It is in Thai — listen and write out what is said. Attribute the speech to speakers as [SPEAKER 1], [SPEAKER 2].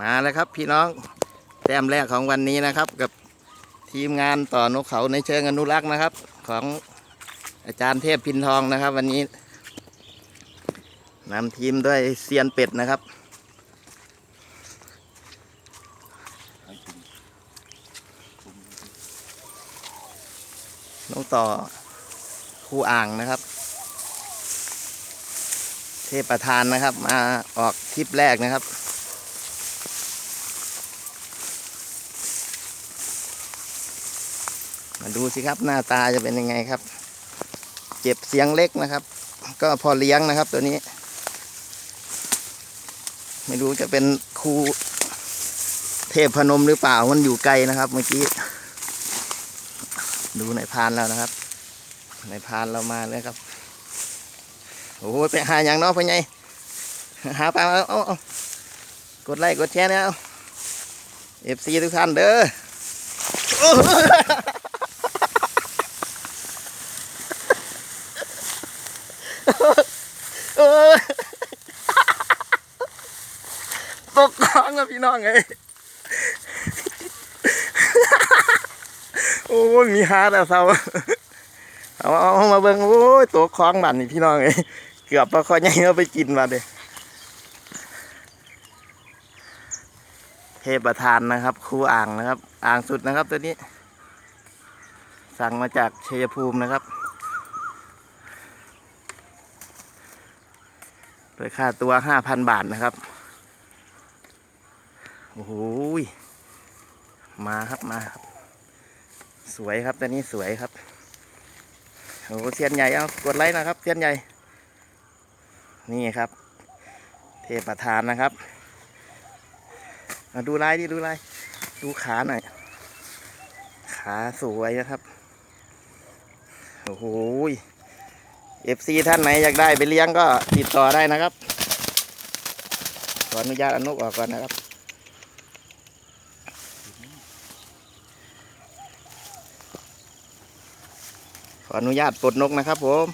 [SPEAKER 1] มาแล้วครับพี่น้องแต้มแรกของวันนี้นะครับ กับทีมงานต่อนกเขาในเชิงอนุรักษ์นะครับ ของอาจารย์เทพพินทองนะครับ วันนี้นำทีมด้วยเซียนเป็ดนะครับน้องต่อครูอ่างนะครับ เทพประธานนะครับ มาออกทริปแรกนะครับ มา ดูสิครับหน้าตาจะเป็นยังไงครับ เจ็บเสียงเล็กนะครับ ก็พอเลี้ยงนะครับตัวนี้ ไม่รู้จะเป็นครูเทพพนมหรือเปล่ามันอยู่ไกลนะครับ เมื่อกี้ ดูในพานแล้วนะครับ ในพานเรามาเลยครับโอ้โหไปหาอย่างน้องพ่อใหาปลาเอาเอาเอากดไลค์กดแชร์นะเอฟซีทุกท่านเด้อโอ้โหโอ้ย ตกคลองกับพี่น้องไงโอ้ยมีฮาแต่เศร้าเอาเอาเอามาเบิ่งโอ้ยตัวคล้องบันนี่พี่น้องเอ้ยเกือบปลาคอใหญ่เอาไปกินมาเด้เทพประธานนะครับครูอ่างนะครับ อ่างสุดนะครับตัวนี้ สั่งมาจากชัยภูมินะครับ โดยค่าตัวห้าพันบาทนะครับ โอ้โหมาครับมาครับ สวยครับตัวนี้สวยครับโอ้โหเทียนใหญ่เอากดไลค์นะครับเทียนใหญ่ นี่ครับ เทพประธานนะครับมาดูลายดิดูลายดูขาหน่อย ขาสวยนะครับ โอ้โห เอฟซีท่านไหนอยากได้ไปเลี้ยงก็ติดต่อได้นะครับ ขออนุญาตอนุออกก่อนนะครับ ขออนุญาตปลดนกนะครับผม